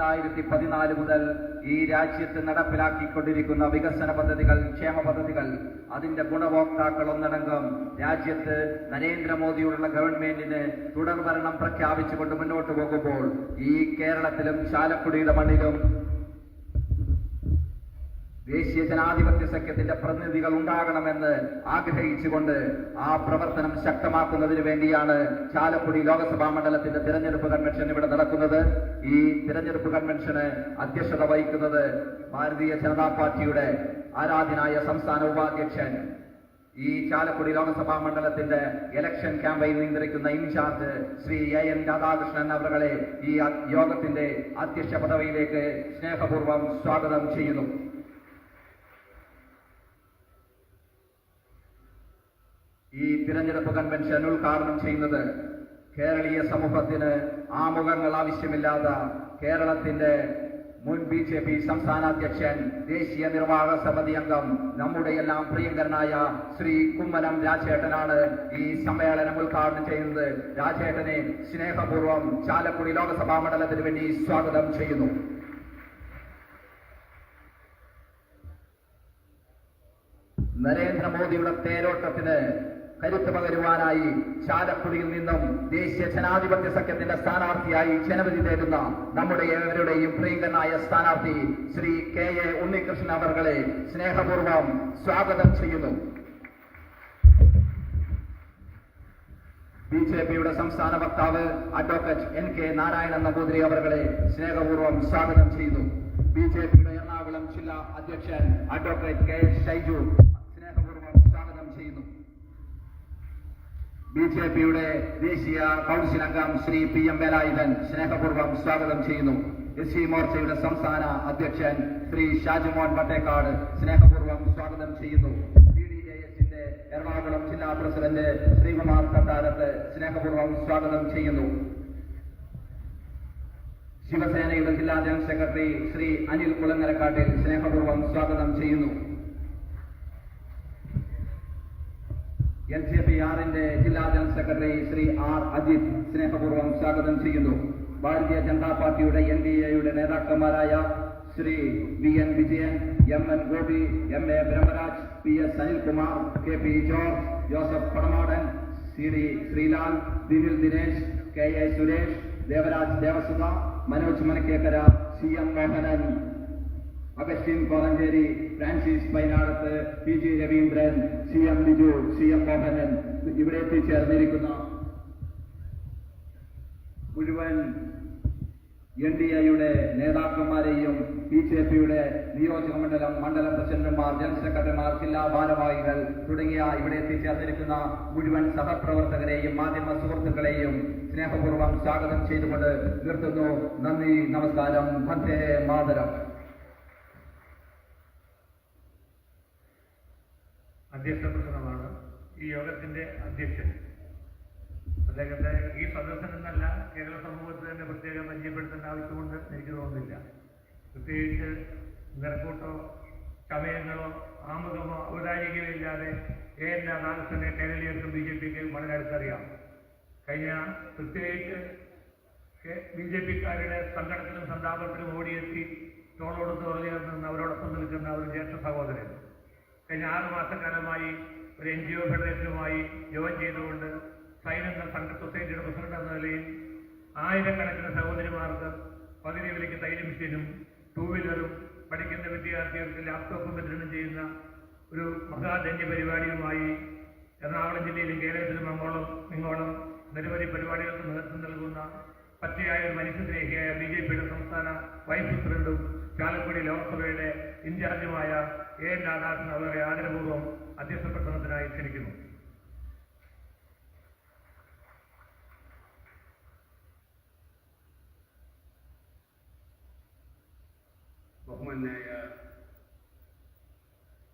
രണ്ടായിരത്തി പതിനാല് മുതൽ ഈ രാജ്യത്ത് നടപ്പിലാക്കിക്കൊണ്ടിരിക്കുന്ന വികസന പദ്ധതികൾ ക്ഷേമ പദ്ധതികൾ അതിന്റെ ഗുണഭോക്താക്കൾ ഒന്നടങ്കം രാജ്യത്ത് നരേന്ദ്രമോദിയുള്ള ഗവൺമെന്റിന് തുടർഭരണം പ്രഖ്യാപിച്ചുകൊണ്ട് മുന്നോട്ട് പോകുമ്പോൾ ഈ കേരളത്തിലും ചാലക്കുടിയുടെ മണ്ണിലും ദേശീയ ജനാധിപത്യ സഖ്യത്തിന്റെ പ്രതിനിധികൾ ഉണ്ടാകണമെന്ന് ആഗ്രഹിച്ചുകൊണ്ട് ആ പ്രവർത്തനം ശക്തമാക്കുന്നതിന് വേണ്ടിയാണ് ചാലക്കുടി ലോക്സഭാ മണ്ഡലത്തിന്റെ തിരഞ്ഞെടുപ്പ് കൺവെൻഷൻ ഇവിടെ നടക്കുന്നത്. ഈ തിരഞ്ഞെടുപ്പ് കൺവെൻഷന് അധ്യക്ഷത വഹിക്കുന്നത് ഭാരതീയ ജനതാ പാർട്ടിയുടെ ആരാധനായ സംസ്ഥാന ഉപാധ്യക്ഷൻ ഈ ചാലക്കുടി ലോക്സഭാ മണ്ഡലത്തിന്റെ ഇലക്ഷൻ ക്യാമ്പയിൻ നിയന്ത്രിക്കുന്ന incharge Shri A N Radhakrishnan അവരുടെ ഈ യോഗത്തിന്റെ അധ്യക്ഷ പദവിയിലേക്ക് സ്നേഹപൂർവം സ്വാഗതം ചെയ്യുന്നു. ഈ തിരഞ്ഞെടുപ്പ് കൺവെൻഷൻ ഉദ്ഘാടനം ചെയ്യുന്നത് കേരളീയ സമൂഹത്തിന് ആമുഖങ്ങൾ ആവശ്യമില്ലാത്ത കേരളത്തിന്റെ മുൻ ബി ജെ പി സംസ്ഥാന അധ്യക്ഷൻ ദേശീയ നിർവാഹക സമിതി അംഗം നമ്മുടെ എല്ലാം പ്രിയങ്കരനായ ശ്രീ കുമ്മനം രാജേട്ടനാണ് ഈ സമ്മേളനം ഉദ്ഘാടനം ചെയ്യുന്നത്. രാജേട്ടനെ സ്നേഹപൂർവം ചാലക്കുടി ലോക്സഭാ മണ്ഡലത്തിന് വേണ്ടി സ്വാഗതം ചെയ്യുന്നു. നരേന്ദ്രമോദിയുടെ തേരോട്ടത്തിന് കരുത്ത് പകരുവാനായി ചാലക്കുടിയിൽ നിന്നും ദേശീയ ജനാധിപത്യ സഖ്യത്തിന്റെ സ്ഥാനാർത്ഥിയായി ജനവിധി തേടുന്ന നമ്മുടെ ഏവരുടെയും പ്രിയങ്കനായ സ്ഥാനാർത്ഥി ശ്രീ കെ എ ഉണ്ണികൃഷ്ണൻ അവർകളെ സ്നേഹപൂർവം സ്വാഗതം ചെയ്യുന്നു. ബി ജെ പിയുടെ സംസ്ഥാന വക്താവ് advocate N K Narayanan Namboothiri അവർകളെ സ്നേഹപൂർവം സ്വാഗതം ചെയ്യുന്നു. ബി ജെ പിയുടെ എറണാകുളം ജില്ലാ അധ്യക്ഷൻ advocate K S Shaiju B J പിയുടെ ദേശീയ കൗൺസിൽ അംഗം ശ്രീ പി എം വേലായുധൻ സ്നേഹപൂർവം സ്വാഗതം ചെയ്യുന്നു. എസ് സി മോർച്ചയുടെ സംസ്ഥാന അധ്യക്ഷൻ ശ്രീ ഷാജുമോൻ വട്ടേക്കാട് സ്നേഹപൂർവം സ്വാഗതം ചെയ്യുന്നു. എറണാകുളം ജില്ലാ പ്രസിഡന്റ് ശ്രീകുമാർ കട്ടാരത്ത് സ്നേഹപൂർവം സ്വാഗതം ചെയ്യുന്നു. ശിവസേനയുടെ ജില്ലാ ജനറൽ സെക്രട്ടറി ശ്രീ അനിൽ കുളങ്ങരക്കാട്ടിൽ സ്നേഹപൂർവം സ്വാഗതം ചെയ്യുന്നു. എൽ സി പി ആറിന്റെ ജില്ലാ general secretary Shri R Ajith സ്നേഹപൂർവം സ്വാഗതം ചെയ്യുന്നു. ഭാരതീയ ജനതാ പാർട്ടിയുടെ എൻ ഡി എയുടെ നേതാക്കന്മാരായ Shri V N Vijayan M N Gopi M A Brahmaraj P S Anilkumar K P George Joseph Padamadan Shri Sreelal Dinil Dinesh K A Suresh Devaraj Devasudha Manoj Manakkekkara C M Mohanan Augustine Kolenchery Francis Painadath P G Raveendran C M Biju C M Mohanan ഇവിടെ എത്തിച്ചേർന്നിരിക്കുന്ന മുഴുവൻ N D എയുടെ നേതാക്കന്മാരെയും B J പിയുടെ നിയോജക മണ്ഡലം മണ്ഡലം പ്രസിഡന്റുമാർ general സെക്രട്ടറിമാർ ജില്ലാ ഭാരവാഹികൾ തുടങ്ങിയ ഇവിടെ എത്തിച്ചേർന്നിരിക്കുന്ന മുഴുവൻ സഹപ്രവർത്തകരെയും മാധ്യമ സുഹൃത്തുക്കളെയും സ്നേഹപൂർവം സ്വാഗതം ചെയ്തുകൊണ്ട് നിർത്തുന്നു. നന്ദി നമസ്കാരം. വന്ദേ മാതരം. അധ്യക്ഷ പ്രസംഗമാണ് ഈ യോഗത്തിന്റെ അധ്യക്ഷൻ. അദ്ദേഹത്തെ ഈ സദസ്സിൽ എന്നല്ല കേരള സമൂഹത്തിൽ തന്നെ പ്രത്യേകം പരിചയപ്പെടുത്തേണ്ട ആവശ്യമുണ്ട് എനിക്ക് തോന്നുന്നില്ല. പ്രത്യേകിച്ച് നിറക്കൂട്ടോ ചമയങ്ങളോ ആമുഖമോ ഔദാരികമോ ഇല്ലാതെ എ എൻ രാധാകൃഷ്ണനെ കേരളീയർക്കും ബി ജെ പിക്ക് വളരെ അടുത്തറിയാം. കഴിഞ്ഞ പ്രത്യേകിച്ച് ബി ജെ പിക്കാരുടെ സങ്കടത്തിലും സന്താപത്തിലും ഓടിയെത്തി തോളോട് തോളിയേർന്ന് നിന്ന് അവരോടൊപ്പം നിൽക്കുന്ന ഒരു ജ്യേഷ്ഠ സഹോദരൻ. കഴിഞ്ഞ ആറ് മാസക്കാലമായി ഒരു എൻ ജി ഒ ഫെഡറേഷനുമായി ജോയിൻ ചെയ്തുകൊണ്ട് സൈൻ സംഘ സൊസൈറ്റിയുടെ പ്രസിഡന്റ് എന്ന നിലയിൽ ആയിരക്കണക്കിന് സഹോദരിമാർക്ക് പകുതി വിലയ്ക്ക് തൈര് മെഷീനും ടൂ വീലറും പഠിക്കുന്ന വിദ്യാർത്ഥികൾക്ക് ലാപ്ടോപ്പും വിതരണം ചെയ്യുന്ന ഒരു മഹാധന്യ പരിപാടിയുമായി എറണാകുളം ജില്ലയിലും കേരളത്തിലും അങ്ങോളം ഇങ്ങോളം നിരവധി പരിപാടികൾക്ക് നേതൃത്വം നൽകുന്ന പച്ചയായ ഒരു മനുഷ്യസ്നേഹിയായ ബി ജെ പിയുടെ സംസ്ഥാന വൈസ് പ്രസിഡന്റും ചാലക്കുടി ലോക്സഭയുടെ ഇൻചാർജുമായ എ രാധാകൃഷ്ണൻ അവരെ ആദരപൂർവം അധ്യക്ഷ പ്രസംഗത്തിനായി ക്ഷണിക്കുന്നു. ബഹുമാനായ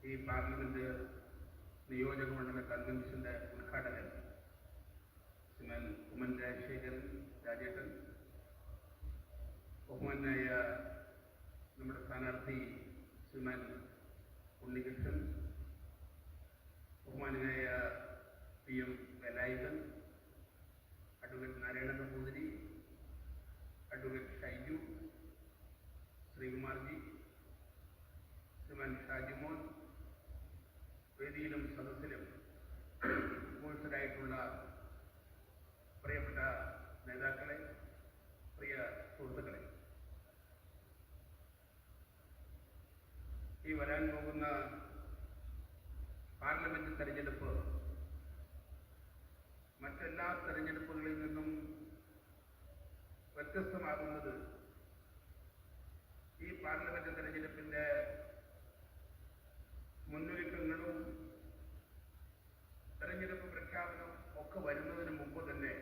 ഈ പാർലമെന്റ് നിയോജക മണ്ഡല കൺവെൻഷന്റെ ഉദ്ഘാടകൻ ശ്രീമാൻ ഉമ്മൻ രാജശേഖരൻ രാജേട്ടൻ. ബഹുമാനായ നമ്മുടെ സ്ഥാനാർത്ഥി ശ്രീമാൻ ഉണ്ണികൃഷ്ണൻ ബഹുമാനായ P M Velayudhan advocate Narayana Namboothiri advocate Shaiju പ്രിയപ്പെട്ട നേതാക്കളെ പ്രിയ സുഹൃത്തുക്കളെ ഈ വരാൻ പോകുന്ന പാർലമെന്റ് തെരഞ്ഞെടുപ്പ്. മറ്റെല്ലാ തെരഞ്ഞെടുപ്പുകളിൽ നിന്നും വ്യത്യസ്തമാകുന്നത് ഈ പാർലമെന്റ് തെരഞ്ഞെടുപ്പിന്റെ മുന്നൊരുക്കങ്ങളും തെരഞ്ഞെടുപ്പ് പ്രഖ്യാപനം ഒക്കെ വരുന്നതിന് മുമ്പ് തന്നെ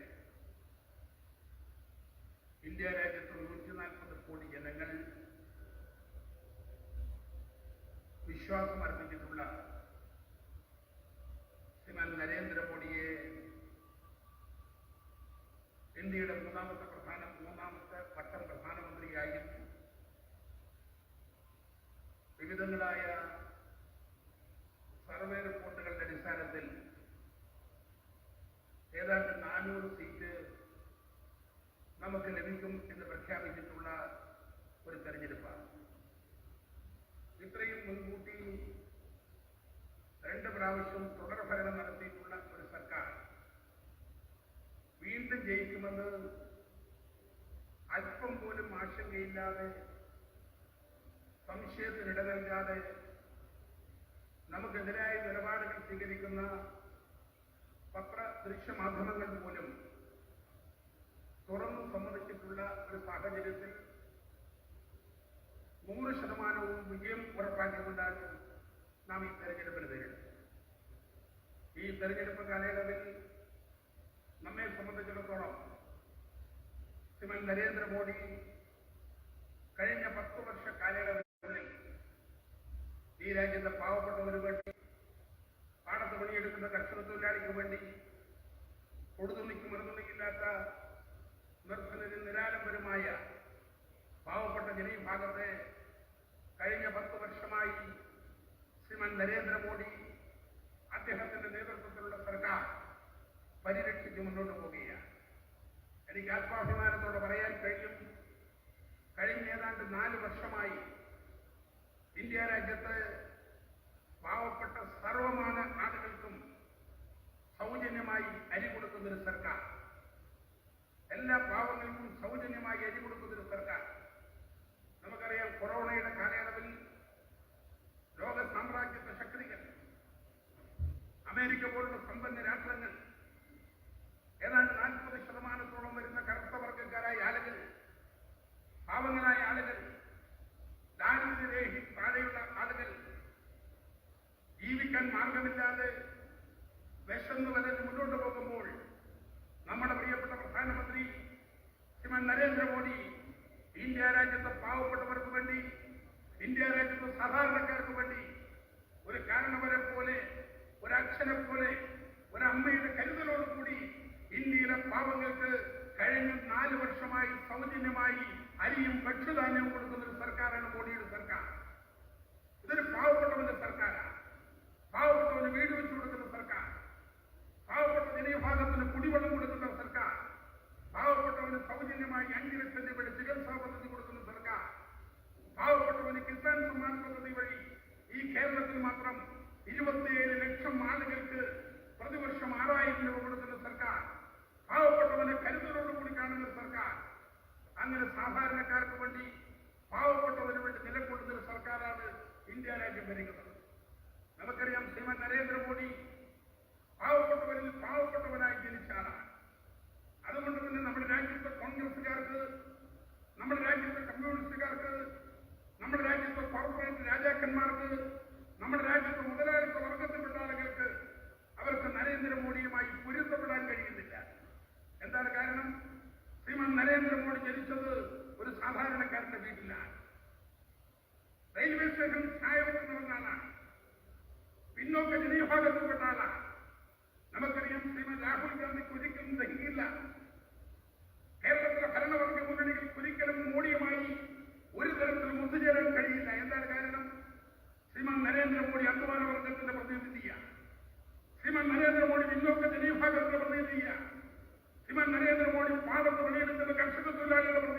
ഇന്ത്യ രാജ്യത്ത് നൂറ്റി നാൽപ്പത് കോടി ജനങ്ങൾ വിശ്വാസം അർപ്പിച്ചിട്ടുള്ള പ്രാവശ്യം തുടർഭരണം നടത്തിയിട്ടുള്ള ഒരു സർക്കാർ വീണ്ടും ജയിക്കുമെന്ന് അല്പം പോലും ആശങ്കയില്ലാതെ സംശയത്തിനിട നൽകാതെ നമുക്കെതിരായ നിലപാടുകൾ സ്വീകരിക്കുന്ന പത്ര ദൃശ്യമാധ്യമങ്ങൾ പോലും തുറന്നു സമ്മതിച്ചിട്ടുള്ള ഒരു സാഹചര്യത്തിൽ നൂറ് ശതമാനവും വിജയം ഉറപ്പാക്കിക്കൊണ്ടാണ് നാം ഈ തെരഞ്ഞെടുപ്പിന് നേരിടുന്നത് ഈ തെരഞ്ഞെടുപ്പ് കാലയളവിൽ നമ്മെ സംബന്ധിച്ചിടത്തോളം ശ്രീമൻ നരേന്ദ്രമോദി കഴിഞ്ഞ പത്ത് വർഷ കാലയളവിൽ ഈ രാജ്യത്തെ പാവപ്പെട്ടവന് വേണ്ടി പാടത്ത് പണിയെടുക്കുന്ന കർഷക തൊഴിലാളിക്ക് വേണ്ടി കൊടുതുണിക്ക് മറുതുണിക്കില്ലാത്ത നിർധനരും നിരാലംബരുമായ പാവപ്പെട്ട ജനവിഭാഗത്തെ കഴിഞ്ഞ പത്ത് വർഷമായി ശ്രീമൻ നരേന്ദ്രമോദി അദ്ദേഹത്തിന്റെ നേതൃത്വത്തിലുള്ള സർക്കാർ പരിരക്ഷിച്ച് മുന്നോട്ട് പോവുകയാണ്. എനിക്ക് ആത്മാഭിമാനത്തോടെ പറയാൻ കഴിയും. കഴിഞ്ഞ ഏതാണ്ട് നാല് വർഷമായി ഇന്ത്യ രാജ്യത്ത് പാവപ്പെട്ട സർവമാന ആളുകൾക്കും സൗജന്യമായി അരി കൊടുക്കുന്നൊരു സർക്കാർ. എല്ലാ പാവങ്ങൾക്കും സൗജന്യമായി അരി കൊടുക്കുന്നൊരു സർക്കാർ. നമുക്കറിയാം കൊറോണയുടെ കാലയളവിൽ അമേരിക്ക പോലുള്ള സമ്പന്ന രാഷ്ട്രങ്ങൾ ഏതാണ്ട് നാൽപ്പത് ശതമാനത്തോളം വരുന്ന കറുത്ത വർഗക്കാരായ ആളുകൾ പാവങ്ങളായ ആളുകൾ ദാരിദ്ര്യരേഹി താഴെയുള്ള ആളുകൾ ജീവിക്കാൻ മാർഗമില്ലാതെ വിശന്ന് വലഞ്ഞ് മുന്നോട്ട് പോകുമ്പോൾ നമ്മുടെ പ്രിയപ്പെട്ട പ്രധാനമന്ത്രി ശ്രീമാൻ നരേന്ദ്രമോദി ഇന്ത്യ രാജ്യത്തെ പാവപ്പെട്ടവർക്ക് വേണ്ടി ഇന്ത്യ രാജ്യത്തെ സാധാരണക്കാർക്ക് വേണ്ടി ഒരു കാരണവരെ പോലെ ഒരു അച്ഛനെ പോലെ ഒരമ്മയുടെ അമ്മയുടെ കരുതലോട് കൂടി ഇന്ത്യയിലെ പാവങ്ങൾക്ക് കഴിഞ്ഞ നാല് വർഷമായി സൗജന്യമായി അരിയും ഭക്ഷ്യധാന്യവും കൊടുക്കുന്ന ഒരു സർക്കാരാണ് മോഡിയുടെ സർക്കാർ. ഇതൊരു പാവപ്പെട്ടവന്റെ സർക്കാരാണ്. പാവപ്പെട്ടവന് വീട് വെച്ചു കൊടുക്കുന്ന സർക്കാർ. പാവപ്പെട്ട ജനവിഭാഗത്തിന് കുടിവെള്ളം കൊടുക്കുന്ന സർക്കാർ. പാവപ്പെട്ടവന് സൗജന്യമായി അഞ്ച് ലക്ഷം രൂപയുടെ ചികിത്സാ പദ്ധതി കൊടുക്കുന്ന സർക്കാർ. പാവപ്പെട്ടവന് കിസാൻ സമ്മാൻ പദ്ധതി വഴി ഈ കേരളത്തിൽ മാത്രം ഇരുപത്തിയേഴ് ലക്ഷം ആളുകൾക്ക് പ്രതിവർഷം ആറായിരം രൂപ കൊടുക്കുന്ന സർക്കാർ പാവപ്പെട്ടവനെ കരുതലോടുകൂടി കാണുന്ന സർക്കാർ അങ്ങനെ സാധാരണക്കാർക്ക് വേണ്ടി പാവപ്പെട്ടവന് വേണ്ടി നിലകൊള്ളുന്ന ഒരു സർക്കാരാണ് ഇന്ത്യ രാജ്യം ഭരിക്കുന്നത്. നമുക്കറിയാം ശ്രീമൻ നരേന്ദ്രമോദി പാവപ്പെട്ടവരിൽ പാവപ്പെട്ടവനായി ജനിച്ച ആളാണ്. അതുകൊണ്ട് തന്നെ നമ്മുടെ രാജ്യത്തെ കോൺഗ്രസുകാർക്ക് നമ്മുടെ രാജ്യത്തെ കമ്മ്യൂണിസ്റ്റുകാർക്ക് നമ്മുടെ രാജ്യത്തെ കോർപ്പറേറ്റ് രാജാക്കന്മാർക്ക് നമ്മുടെ രാജ്യത്തെ മുതലാളിത്ത വർഗത്തിൽപ്പെട്ട ആളുകൾക്ക് അവർക്ക് നരേന്ദ്രമോദിയുമായി പൊരുത്തപ്പെടാൻ കഴിയുന്നില്ല എന്താണ് കാരണം ശ്രീമാൻ നരേന്ദ്രമോദി ജനിച്ചത് ഒരു സാധാരണക്കാരന്റെ വീട്ടിലാണ്. റെയിൽവേ സ്റ്റേഷൻ ചായ വെക്കുന്ന ആളാണ്. പിന്നോക്ക ജനവിഭാഗത്തിൽപ്പെട്ട ആളാണ്. നമുക്കറിയാം ശ്രീമതി രാഹുൽ ഗാന്ധിക്ക് ഒരിക്കലും ദഹിക്കില്ല. കേരളത്തിലെ ഭരണവർഗ മുന്നണികൾ ഒരിക്കലും മോഡിയുമായി ഒരു തരത്തിലും ഒത്തുചേരാൻ കഴിയില്ല. എന്താണ് കാരണം? ശ്രീമാൻ നരേന്ദ്രമോദി അധ്വാന വർഗത്തിന്റെ പ്രതിനിധിയാണ്. ശ്രീമാൻ നരേന്ദ്രമോദി പിന്നോക്ക ജനവിഭാഗത്തിന്റെ പ്രതിനിധിയാണ്. ശ്രീമാൻ നരേന്ദ്രമോദി പാടത്ത് ಹೇಳಿದ್ರು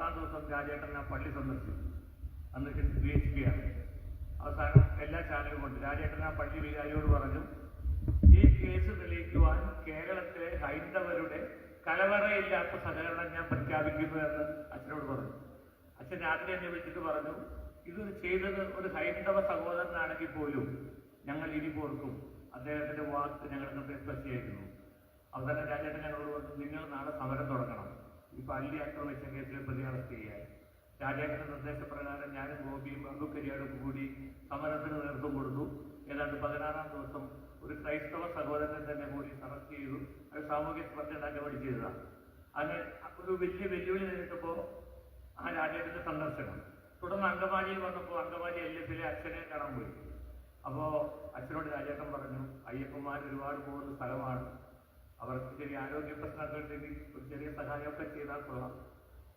പത്താം ദിവസം രാജേട്ടൻ ഞാൻ പള്ളി സന്ദർശിച്ചു. അന്ന് ആണ് അവസാനം എല്ലാ ചാനലും കൊണ്ട് രാജേട്ടൻ ആ പള്ളി വികാരിയോട് പറഞ്ഞു ഈ കേസ് തെളിയിക്കുവാൻ കേരളത്തിലെ ഹൈന്ദവരുടെ കലവറയില്ലാത്ത സഹകരണം ഞാൻ പ്രഖ്യാപിക്കുന്നു എന്ന് അച്ഛനോട് പറഞ്ഞു. അച്ഛൻ രാത്രി എന്നെ വിളിച്ചിട്ട് പറഞ്ഞു ഇത് ചെയ്തത് ഒരു ഹൈന്ദവ സഹോദരനാണെങ്കിൽ പോലും ഞങ്ങൾ ഇനി ഓർക്കും അദ്ദേഹത്തിന്റെ വാക്ക് ഞങ്ങൾ പ്രത്യേകിക്കുന്നു അവസാനം രാജേട്ടൻ ഞങ്ങളോട് പറഞ്ഞു നിങ്ങൾ നാളെ സമരം തുടങ്ങണം. ഈ പള്ളി ആക്രമിച്ച കേസിൽ പ്രതി അറസ്റ്റ് ചെയ്യാൻ രാജേട്ടന്റെ നിർദ്ദേശപ്രകാരം ഞാനും ഗോപിയും അബുക്കരിയാടും കൂടി സമരത്തിന് നേതൃത്വം കൊടുത്തു. ഏതാണ്ട് പതിനാറാം ദിവസം ഒരു ക്രൈസ്തവ സഹോദരനെ തന്നെ പോലീസ് അറസ്റ്റ് ചെയ്തു. അത് സാമൂഹ്യ ഉണ്ടാക്കാൻ വേണ്ടി ചെയ്തതാണ്. അങ്ങനെ ഒരു വലിയ വെല്ലുവിളി നേരിട്ടപ്പോൾ ആ രാജേന്ദ്രന്റെ സന്ദർശനം. തുടർന്ന് അങ്കമാലിയിൽ വന്നപ്പോൾ അങ്കമാലി എൽ എഫിലെ അച്ഛനെ കാണാൻ പോയി. അപ്പോ അച്ഛനോട് രാജേട്ടൻ പറഞ്ഞു അയ്യപ്പന്മാർ ഒരുപാട് പോകുന്ന സ്ഥലമാണ്. അവർക്ക് ചെറിയ ആരോഗ്യ പ്രശ്നങ്ങൾ ഒരു ചെറിയ സഹായമൊക്കെ ചെയ്താൽ കൊള്ളാം.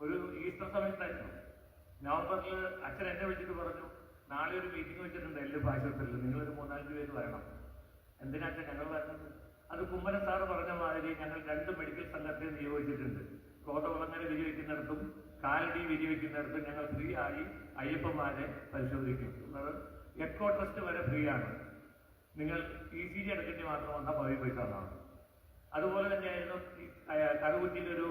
ഒരു ഈസ്റ്റർ സമയത്തായിരുന്നു നവംബറിൽ അച്ഛൻ എന്നെ വിളിച്ചിട്ട് പറഞ്ഞു നാളെ ഒരു മീറ്റിംഗ് വെച്ചിട്ടുണ്ട് എല്ല് നിങ്ങൾ നിങ്ങളൊരു മൂന്നാലഞ്ച് പേര് വരണം. എന്തിനാ ഞങ്ങൾ വരുന്നത് അത് കുമ്മന സാർ പറഞ്ഞ മാതിരി ഞങ്ങൾ രണ്ട് മെഡിക്കൽ സംഘത്തെ നിയോഗിച്ചിട്ടുണ്ട്. കോട്ടകുളങ്ങര വിരിവെക്കുന്നിടത്തും കാലടി വിരിവെക്കുന്നിടത്തും ഞങ്ങൾ ഫ്രീ ആയി അയ്യപ്പന്മാരെ പരിശോധിക്കും. എക്കോ ട്രസ്റ്റ് വരെ ഫ്രീ ആണ്. നിങ്ങൾ ഇ സി ജി എടുക്കേണ്ടി മാത്രം വന്നാൽ പതിവ് പൈസ എന്നാണ് അതുപോലെ തന്നെയായിരുന്നു കറുകുറ്റിയിലൊരു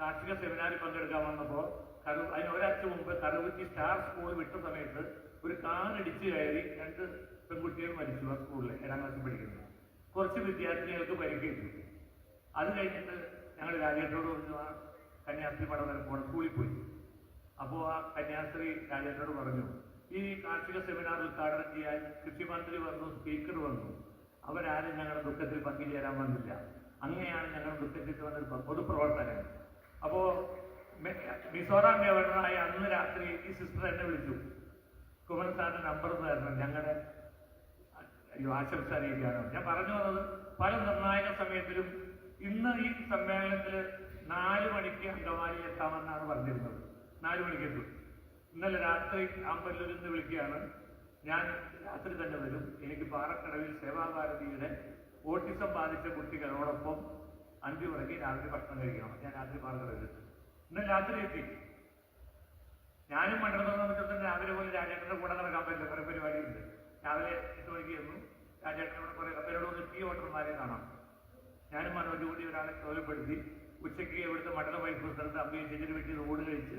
കാർഷിക സെമിനാറിൽ പങ്കെടുക്കാൻ വന്നപ്പോൾ കറു അതിന് ഒരാഴ്ച മുമ്പ് കറുകുറ്റി സ്റ്റാർ സ്കൂൾ വിട്ട സമയത്ത് ഒരു കാറിടിച്ച് കയറി രണ്ട് പെൺകുട്ടികൾ മരിച്ചു ആ സ്കൂളിൽ ഏഴാം ക്ലാസ്സിൽ പഠിക്കുന്നത് കുറച്ച് വിദ്യാർത്ഥിനികൾക്ക് പരിക്കേറ്റു. അത് കഴിഞ്ഞിട്ട് ഞങ്ങൾ രാജേട്ടനോട് പറഞ്ഞു ആ കന്യാസ്ത്രീ വരെ പോകണം സ്കൂളിൽ പോയി. അപ്പോൾ ആ കന്യാസ്ത്രീ രാജേട്ടനോട് പറഞ്ഞു ഈ കാർഷിക സെമിനാർ ഉദ്ഘാടനം ചെയ്യാൻ കൃഷിമന്ത്രി വന്നു സ്പീക്കർ വന്നു. അവരാരും ഞങ്ങളുടെ ദുഃഖത്തിൽ പങ്കുചേരാൻ വന്നില്ല. അങ്ങനെയാണ് ഞങ്ങൾ വൃത്തിക്ക് വന്ന പൊതുപ്രവർത്തകൻ അപ്പോ മിസോറാം ഗവർണറായ അന്ന് രാത്രി ഈ സിസ്റ്റർ എന്നെ വിളിച്ചു. കുമരൻ സാറിന്റെ നമ്പർ തരണം. ഞങ്ങളുടെ അയ്യോ ആശംസ അറിയിക്കാനോ ഞാൻ പറഞ്ഞു വന്നത് പല നിർണായക സമയത്തിലും ഇന്ന് ഈ സമ്മേളനത്തിൽ നാല് മണിക്ക് അങ്കമാലി എത്താമെന്നാണ് പറഞ്ഞിരുന്നത്. നാല് മണിക്ക് എത്തും. ഇന്നലെ രാത്രി അമ്പലൂരിൽ നിന്ന് വിളിക്കുകയാണ്. ഞാൻ രാത്രി തന്നെ വരും. എനിക്ക് പാറക്കടവിൽ സേവാഭാരതിയുടെ ഓട്ടിസം ബാധിച്ച കുട്ടികളോടൊപ്പം അഞ്ചു മണിക്ക് രാത്രി ഭക്ഷണം കഴിക്കണം. ഞാൻ രാത്രി പറഞ്ഞത് ഇന്ന് രാത്രി എത്തി. ഞാനും മണ്ഡലത്തിൽ രാവിലെ പോലെ രാജേട്ടന്റെ കൂടെ നടക്കാൻ പറ്റില്ല. കുറെ പരിപാടിയുണ്ട്. രാവിലെ എട്ട് മണിക്ക് ചെന്നു രാജേട്ടനോട് കുറെ പേരോട് ടീ ഓട്ടർമാരെ കാണാം. ഞാനും മനോജ് കൂടി ഒരാളെ തോലപ്പെടുത്തി ഉച്ചയ്ക്ക് ഇവിടുത്തെ മണ്ഡല വൈസ് പ്രസിഡന്റ് അമ്മയും ചേച്ചിന് വേണ്ടി റോഡ് കഴിച്ച്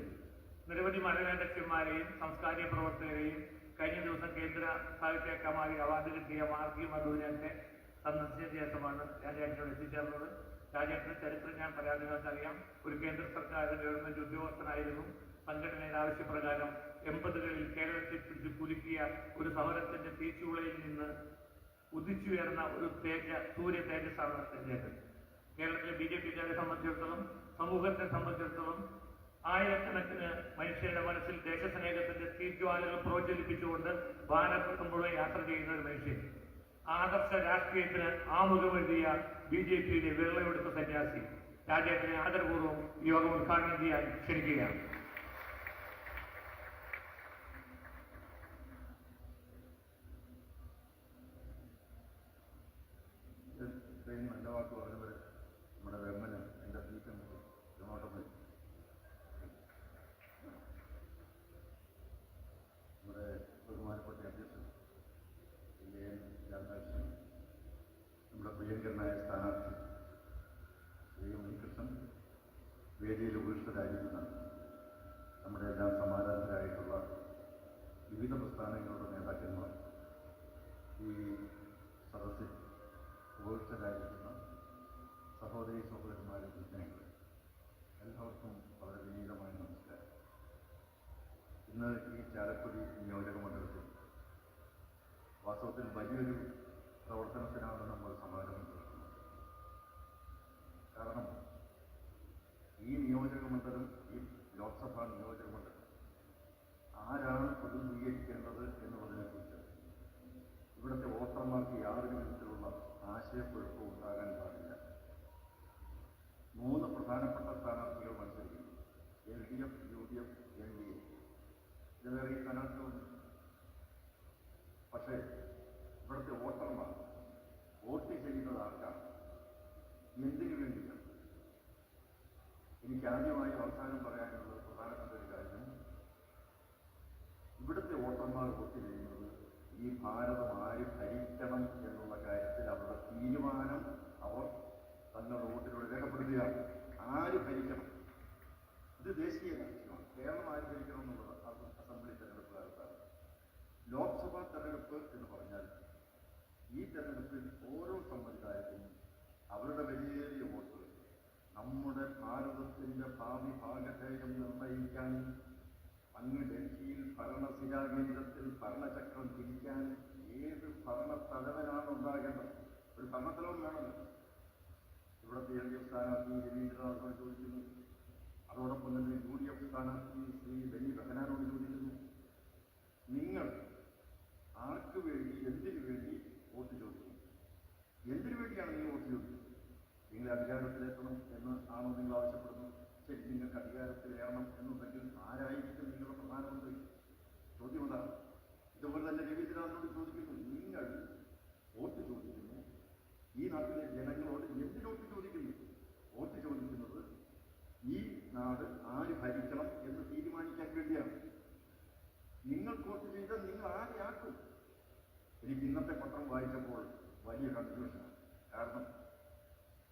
നിരവധി മണ്ഡലേണ്ടന്മാരെയും സാംസ്കാരിക പ്രവർത്തകരെയും കഴിഞ്ഞ ദിവസം കേന്ദ്ര സാഹിത്യ അക്കാദമി അവാർഡ് കിട്ടിയ മാർഗി മധുവിനെയൊക്കെ സന്ദർശിച്ച ശേഷമാണ് രാജേട്ടനോട് എത്തിച്ചേർന്നത്. രാജേട്ടന്റെ ചരിത്രം ഞാൻ പറയാതെ നിങ്ങൾക്കറിയാം. ഒരു കേന്ദ്ര സർക്കാർ ഗവൺമെന്റ് ഉദ്യോഗസ്ഥനായിരുന്നു. സംഘടനയുടെ ആവശ്യപ്രകാരം എൺപതുകളിൽ കേരളത്തിൽ പിടിച്ച് കുലുക്കിയ ഒരു സമരത്തിന്റെ തീച്ചുളയിൽ നിന്ന് ഉദിച്ചുയർന്ന ഒരു തേജ സൂര്യ തേജസ്സാണ് അദ്ദേഹം കേരളത്തിലെ ബി ജെ പിക്കാരെ സംബന്ധിച്ചിടത്തോളം സമൂഹത്തെ സംബന്ധിച്ചിടത്തോളം ആയിരക്കണക്കിന് മനുഷ്യരുടെ മനസ്സിൽ ദേശസ്നേഹത്തിന്റെ തീജ്വാലകൾ പ്രോജ്വലിപ്പിച്ചുകൊണ്ട് മുഴുവൻ യാത്ര ചെയ്യുന്ന ഒരു മനുഷ്യൻ. ആദർശ രാഷ്ട്രീയത്തിന് ആമുഖമെഴുതിയ ബി ജെ പിയുടെ വിരളമെടുത്ത സന്യാസി. രാജേട്ടനെ ആദരപൂർവം യോഗം ഉദ്ഘാടനം ചെയ്യാൻ ക്ഷണിക്കുകയാണ് ഇത്രയും നല്ല വാക്ക് പറഞ്ഞവർ നമ്മുടെ വെമ്മന് എന്റെ സീറ്റും ഇങ്ങോട്ട് പോയി നമ്മുടെ ബഹുമാനപ്പെട്ട അധ്യക്ഷൻ എ എൻ രാധാകൃഷ്ണൻ നമ്മുടെ പ്രിയങ്കരനായ സ്ഥാനാർത്ഥി ശ്രീ ഉണ്ണികൃഷ്ണൻ വേദിയിൽ ഉപേക്ഷിതരായിരിക്കുന്ന നമ്മുടെ എല്ലാം സമാധാനത്തിലായിട്ടുള്ള വിവിധ പ്രസ്ഥാനങ്ങളുടെ നേതാക്കന്മാർ ഈ സദസ്സിൽ ഉപവിഷ്ടരായിരിക്കുന്ന സഹോദരി സഹോദരന്മാരെ വിജ്ഞാനികൾ എല്ലാവർക്കും വളരെ വിനീതമായ നമസ്കാരം. ഇന്ന് ഈ ചാലക്കുടി നിയോജക മണ്ഡലത്തിൽ വാസ്തവത്തിൽ വലിയൊരു പ്രവർത്തനത്തിനാണ് നമ്മൾ സമാഗമം ചെയ്യുന്നത് കാരണം ഈ നിയോജക മണ്ഡലം ഈ ലോക്സഭാ നിയോജക ആരാണ് പ്രതിനിധീകരിക്കേണ്ടത് എന്നുള്ളതിനെക്കുറിച്ച് ഇവിടുത്തെ വോട്ടർമാർക്ക് യാതൊരു വിധത്തിലുള്ള ആശയക്കുഴപ്പം ഉണ്ടാകാൻ പാടില്ല. മൂന്ന് പ്രധാനപ്പെട്ട സ്ഥാനാർത്ഥികൾ മത്സരിക്കുന്നു. L D F U D F N D A. ഇതിലേറെ ഈ സ്ഥാനാർത്ഥികളുണ്ട് പക്ഷേ ഇവിടുത്തെ വോട്ടർമാർ വോട്ട് ചെയ്യുന്നത് ആർക്കാണ്? എന്തിനു വേണ്ടിയാണ് എനിക്ക് ആദ്യമായി അവസാനം പറയാനുള്ളത് പ്രധാനപ്പെട്ട ഒരു കാര്യം. വോട്ടർമാർ വോട്ട് ഈ ഭാരതം ആര് ഭരിക്കണം എന്നുള്ള കാര്യത്തിൽ അവരുടെ തീരുമാനം അവർ തങ്ങളുടെ വോട്ടിലൂടെ രേഖപ്പെടുത്തുകയാണ്. ആര് ഭരിക്കണം? ഇത് ദേശീയ രാഷ്ട്രീയമാണ്. കേരളം ആര് ഭരിക്കണം എന്നുള്ളത് അത് അസംബ്ലി തെരഞ്ഞെടുപ്പ് കാലത്താണ്. ലോക്സഭാ തെരഞ്ഞെടുപ്പ് എന്ന് പറഞ്ഞാൽ ഈ തെരഞ്ഞെടുപ്പിൽ ഓരോ സമ്പ്രദായത്തിനും അവരുടെ വലിയ വോട്ട് നമ്മുടെ ഭാരതത്തിന്റെ ഭാവി ഭാഗധേയം നിർണയിക്കാൻ അങ്ങ് ഡൽഹിയിൽ ഭരണശിലാകേന്ദ്രത്തിൽ ഭരണചക്രം തിരിക്കാൻ ഏത് ഭരണത്തലവനാണ് ഉണ്ടാകേണ്ടത്? ഒരു ഭരണത്തലവൻ വേണമല്ലോ. ഇവിടുത്തെ എൽ ഡി എഫ് സ്ഥാനാർത്ഥി രവീന്ദ്രനാഥോട് ചോദിക്കുന്നു. അതോടൊപ്പം തന്നെ യു ഡി എഫ് സ്ഥാനാർത്ഥി ശ്രീ ബെന്നി ബഹനാനോട് ചോദിക്കുന്നു. നിങ്ങൾ ആർക്ക് വേണ്ടി എന്തിനു വേണ്ടി വോട്ട് ചോദിക്കുന്നു എന്തിനു വേണ്ടിയാണ് നിങ്ങൾ വോട്ട് ചോദിക്കുന്നത് നിങ്ങൾ അധികാരത്തിലെത്തണം എന്ന് ആണോ നിങ്ങൾ ആവശ്യപ്പെടുന്നത്? ശരി നിങ്ങൾക്ക് അധികാരത്തിലേറണം എന്നുണ്ടെങ്കിൽ ആരായിരിക്കും നിങ്ങളുടെ പ്രധാനമന്ത്രി ചോദ്യം അതാണ് ഇതുപോലെ തന്നെ രവീന്ദ്രനാഥിനോട് ചോദിക്കുന്നു നിങ്ങൾ വോട്ട് ചോദിക്കുന്നു ഈ നാട്ടിലെ ജനങ്ങളോട് എന്തിനോട്ട് ചോദിക്കുന്നു? വോട്ട് ചോദിക്കുന്നത് ഈ നാട് ആര് ഭരിക്കണം എന്ന് തീരുമാനിക്കാൻ വേണ്ടിയാണ്. നിങ്ങൾ വോട്ട് ചെയ്താൽ നിങ്ങൾ ആരെയാക്കും എനിക്ക് ഇന്നത്തെ പത്രം വായിച്ചപ്പോൾ വലിയ കൺഫ്യൂഷനാണ് കാരണം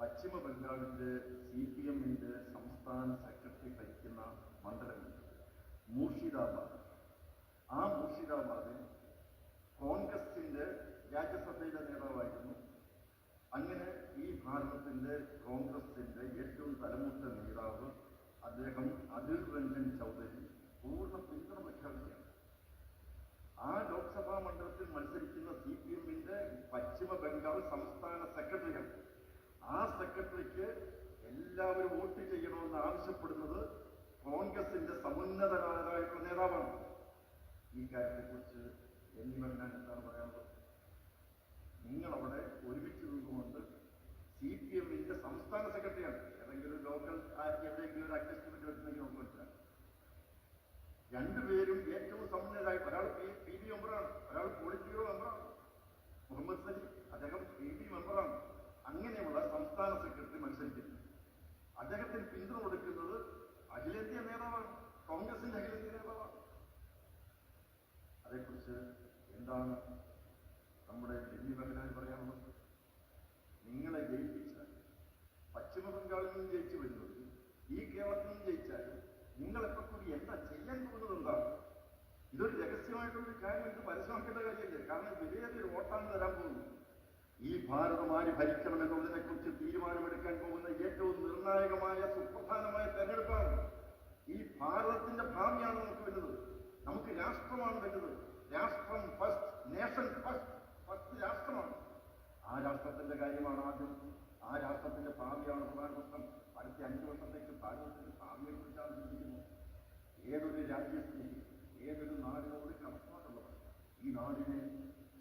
പശ്ചിമ ബംഗാളിന്റെ സി പി എമ്മിന്റെ സംസ്ഥാന സെക്രട്ടറി ഭരിക്കുന്ന മണ്ഡലമുണ്ട് മൂർഷിദാബാദ്. ആ മൂർഷിദാബാദിൽ കോൺഗ്രസിന്റെ രാജ്യസഭയിലെ നേതാവായിരുന്നു ഭാരതത്തിന്റെ കോൺഗ്രസിന്റെ ഏറ്റവും തലമുത്ത നേതാവ് അദ്ദേഹം അതിർ രഞ്ജൻ ചൗധരി പൂർണ പിന്തുണ പ്രഖ്യാപിക്കുകയാണ്. ആ ലോക്സഭാ മണ്ഡലത്തിൽ മത്സരിക്കുന്ന സി പി എമ്മിന്റെ പശ്ചിമ ബംഗാൾ സംസ്ഥാന സെക്രട്ടറിയാണ് ആ സെക്രട്ടറിക്ക് എല്ലാവരും വോട്ട് ചെയ്യണമെന്ന് ആവശ്യപ്പെടുന്നത് കോൺഗ്രസിന്റെ സമുന്നതരായിട്ടുള്ള നേതാവാണ്. ഈ കാര്യത്തെക്കുറിച്ച് എന്നിവൻ ഞാൻ എന്താണ് പറയാനുള്ളത്? നിങ്ങളവിടെ ഒരുമിച്ച് നിന്നുകൊണ്ട് സംസ്ഥാന സെക്രട്ടറിയാണ്. ഏതെങ്കിലും ലോക്കൽ എവിടെയെങ്കിലും ഒരു അഡ്ജസ്റ്റ്മെന്റ് വരുന്നെങ്കിൽ നമുക്ക് മനസ്സിലാക്കാം രണ്ടുപേരും ഏറ്റവും സമ്പന്നരായിട്ട് ഒരാൾ പി ബി മെമ്പറാണ് ഒരാൾ പോളിറ്റ് ബ്യൂറോ മെമ്പറാണ്. മുഹമ്മദ് സലീം അദ്ദേഹം പി ബി മെമ്പറാണ്. അങ്ങനെയുള്ള സംസ്ഥാന സെക്രട്ടറി മത്സരിക്കുന്നു. അദ്ദേഹത്തിന് പിന്തുണ കൊടുക്കുന്നത് അഖിലേന്ത്യാ നേതാവാണ് കോൺഗ്രസിന്റെ അഖിലേന്ത്യാ നേതാവാണ്. അതേക്കുറിച്ച് എന്താണ് നമ്മുടെ ഡൽഹി ബഹനാൻ പറയാനുള്ളത് നിങ്ങളെ ജയിപ്പിച്ച പശ്ചിമ ബംഗാളിൽ നിന്നും ജയിച്ചു വരുന്നത് ഈ കേരളത്തിൽ നിന്നും ജയിച്ചാൽ നിങ്ങളെപ്പോ കൂടി എന്താ ചെയ്യാൻ പോകുന്നത് എന്താണ് ഇതൊരു രഹസ്യമായിട്ടുള്ളൊരു കാര്യം ഇത് പരസ്യമാക്കേണ്ട കാര്യമില്ലേ. കാരണം വിലയേറിയ വോട്ടാണ് തരാൻ പോകുന്നത്. ഈ ഭാരതം ആര് ഭരിക്കണം എന്നുള്ളതിനെ കുറിച്ച് തീരുമാനമെടുക്കാൻ പോകുന്ന ഏറ്റവും നിർണായകമായ സുപ്രധാനമായ തെരഞ്ഞെടുപ്പാണ് ഈ ഭാരതത്തിന്റെ ഭാവിയാണ് നമുക്ക് വരുന്നത്. നമുക്ക് രാഷ്ട്രമാണ് വരുന്നത്. രാഷ്ട്രം ഫസ്റ്റ് നേഷൻ ഫസ്റ്റ് ഫസ്റ്റ് രാഷ്ട്രമാണ്. ആ രാഷ്ട്രത്തിന്റെ കാര്യമാണ് ആദ്യം. ആ രാഷ്ട്രത്തിന്റെ ഭാവിയാണ് പ്രധാന പ്രശ്നം. അടുത്ത അഞ്ചു വർഷത്തേക്ക് ഭാരതത്തിന്റെ ഭാവിയെ കുറിച്ചാണ് ചിന്തിക്കുന്നത്. ഏതൊരു രാജ്യത്തിന് ഏതൊരു നാടിനോട് കടപ്പാടുള്ളവർ ഈ നാടിനെ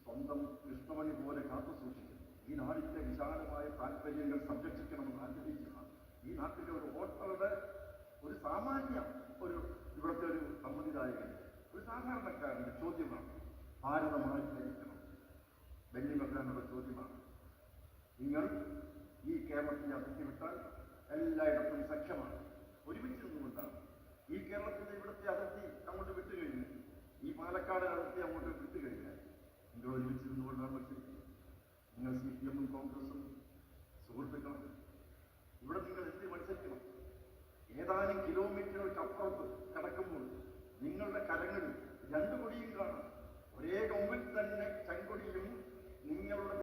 സ്വന്തം കൃഷ്ണമണി പോലെ കാത്തു സൂക്ഷിക്കുന്നു ഈ നാടിന്റെ വിശാലമായ താല്പര്യങ്ങൾ സംരക്ഷിക്കണമെന്ന് ആഗ്രഹിക്കുന്ന ഈ നാട്ടിലെ ഒരു വോട്ടറുടെ ഒരു സാമാന്യ ഒരു ഇവിടുത്തെ ഒരു സമ്മതിദായകൻ ഒരു സാധാരണക്കാരന്റെ ചോദ്യമാണ് ഭാരതമായി ബെന്നി ബഹ്റാനുള്ള ചോദ്യമാണ് നിങ്ങൾ ഈ കേരളത്തിനെ അതിർത്തി വിട്ടാൽ എല്ലായിടത്തും സഖ്യമാണ്. ഒരുമിച്ച് ഈ കേരളത്തിന്റെ ഇവിടുത്തെ അതിർത്തി അങ്ങോട്ട് വിട്ടു കഴിഞ്ഞു. ഈ പാലക്കാട് അതിർത്തി അങ്ങോട്ട് വിട്ടു കഴിഞ്ഞാൽ നിങ്ങൾ ഒരുമിച്ച് നിന്നുകൊണ്ടാണ് മത്സരിക്കുന്നത് നിങ്ങൾ സി പി എമ്മും കോൺഗ്രസും സുഹൃത്തുക്കളും ഇവിടെ നിങ്ങൾ എന്ത് മത്സരിക്കണം. ഏതാനും കിലോമീറ്ററുകൾക്ക് അപ്പുറത്ത് കടക്കുമ്പോൾ നിങ്ങളുടെ കരങ്ങളിൽ രണ്ടു കൊടിയും കാണാം. ഒരേ കൊമ്പിൽ തന്നെ ചെങ്കൊടിയും നിങ്ങളുടെ